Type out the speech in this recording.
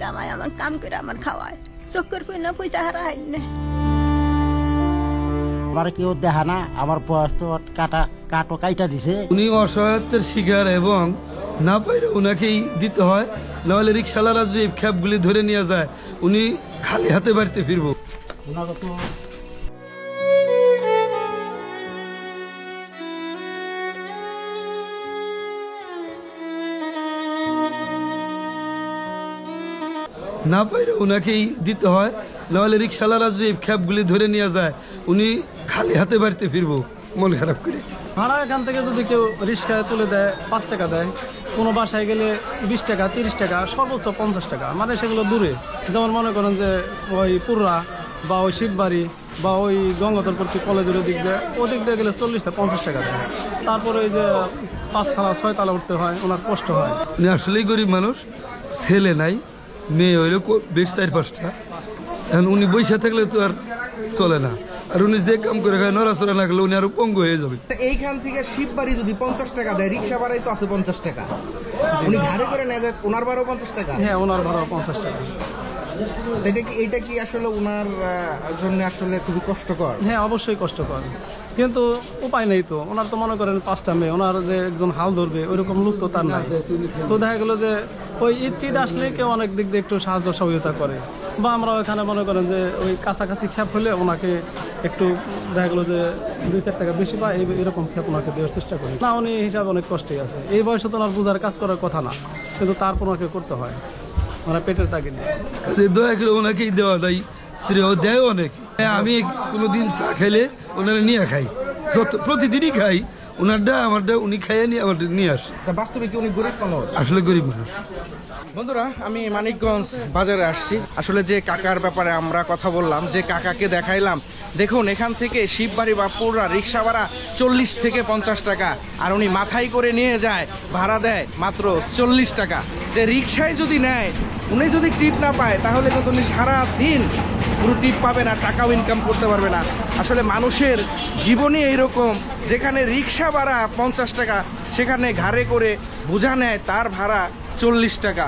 জামাই আমার কাম করে আমার খাওয়ায়। চক্কর পয়না পয়সা হারাই না। আমার কেউ দেখা না আমার বয়স তো কাটা কাটো কাইটা দিছে। উনি অসহায়ত্বের শিকার এবং না পাইলে ওনাকেই দিতে হয় নাহলে রিক্সালারা যদি এই খ্যাপগুলি ধরে নিয়ে যায় উনি খালি হাতে বাড়িতে ফিরবো। ওনাকে তো না পাইলে ওনাকেই দিতে হয় নাহলে রিক্সাওয়ালারা যদি খ্যাপগুলি ধরে নিয়ে যায় উনি খালি হাতে বাড়িতে ফিরবো মন খারাপ করে। ভাড়া এখান থেকে যদি কেউ রিক্সায় তুলে দেয় পাঁচ টাকা দেয় কোনো বাসায় গেলে বিশ টাকা তিরিশ টাকা সর্বোচ্চ পঞ্চাশ টাকা মানে সেগুলো দূরে। যেমন মনে করেন যে ওই পুররা বা ওই শিববাড়ি বা ওই গঙ্গাধরপট্টি কলেজের ওদিক দিয়ে ওদিক দিয়ে গেলে চল্লিশটা পঞ্চাশ টাকা দেয়। তারপরে ওই যে পাঁচতলা ছয়তলা উঠতে হয় ওনার কষ্ট হয়। আসলেই গরিব মানুষ ছেলে নাই মেয়ে হইল কো- বেশ চার পাঁচটা। এখন উনি বৈশা থাকলে তো আর চলে না। আর উনি যে কাম করে খায় নড়াচড়া না গেলে উনি আরও পঙ্গু হয়ে যাবে। তা এইখান থেকে শিববাড়ি যদি পঞ্চাশ টাকা দেয় রিক্সা ভাড়াই তো আছে পঞ্চাশ টাকা। উনি ঘাড়ে করে নেয় ওনার ভাড়াও পঞ্চাশ টাকা। হ্যাঁ ওনার ভাড়াও পঞ্চাশ টাকা। এটা কি এইটা কি আসলে ওনার জন্য আসলে খুবই কষ্টকর? হ্যাঁ অবশ্যই কষ্টকর। কিন্তু উপায় নেই তো। ওনার তো মনে করেন পাঁচটা মেয়ে। ওনার যে একজন হাল ধরবে তো তার নাই। তো দেখা গেলো যে ওই ঈদ আসলে কেউ অনেক দিক দিয়ে একটু সাহায্য সহযোগিতা করে। বা আমরা ওখানে মনে করেন যে ওই কাছাকাছি খ্যাপ হলে ওনাকে একটু দেখা গেলো যে দুই, চার টাকা বেশি এই- এরকম খ্যাপ ওনাকে দেওয়ার চেষ্টা করি। না, উনি হিসাবে অনেক কষ্টই আছে। এই বয়সে তো ওনার বোঝার কাজ করার কথা না। কিন্তু তারপর ওনাকে করতে হয়। ওনার পেটের তাগিদ যে দয়া করে ওনাকেই দেওয়া নাই শ্রেয় দেয় অনেক। আমি কোনোদিন চা খাইলে ওনারা নিয়ে খাই। যত প্রতিদিনই খাই। ওনারটা আমারটা উনি খাইয়ে নিয়ে আমার নিয়ে আসে। আচ্ছা, বাস্তবে কি উনি গরিব মানুষ? আসলে গরিব মানুষ। বন্ধুরা আমি মানিকগঞ্জ বাজারে আসছি। আসলে যে কাকার ব্যাপারে আমরা কথা বললাম যে কাকাকে দেখাইলাম দেখুন এখান থেকে শিববাড়ি বা পুররা রিক্সা ভাড়া চল্লিশ থেকে পঞ্চাশ টাকা। আর উনি মাথায় করে নিয়ে যায় ভাড়া দেয় মাত্র চল্লিশ টাকা। যে রিক্সায় যদি নেয় উনি যদি টিপ না পায়, তাহলে কিন্তু উনি সারাদিন পুরো টিপ পাবে না, টাকাও ইনকাম করতে পারবে না। আসলে মানুষের জীবনই এইরকম, যেখানে রিক্সা ভাড়া পঞ্চাশ টাকা, সেখানে ঘাড়ে করে বোঝা নেয় তার ভাড়া চল্লিশ টাকা।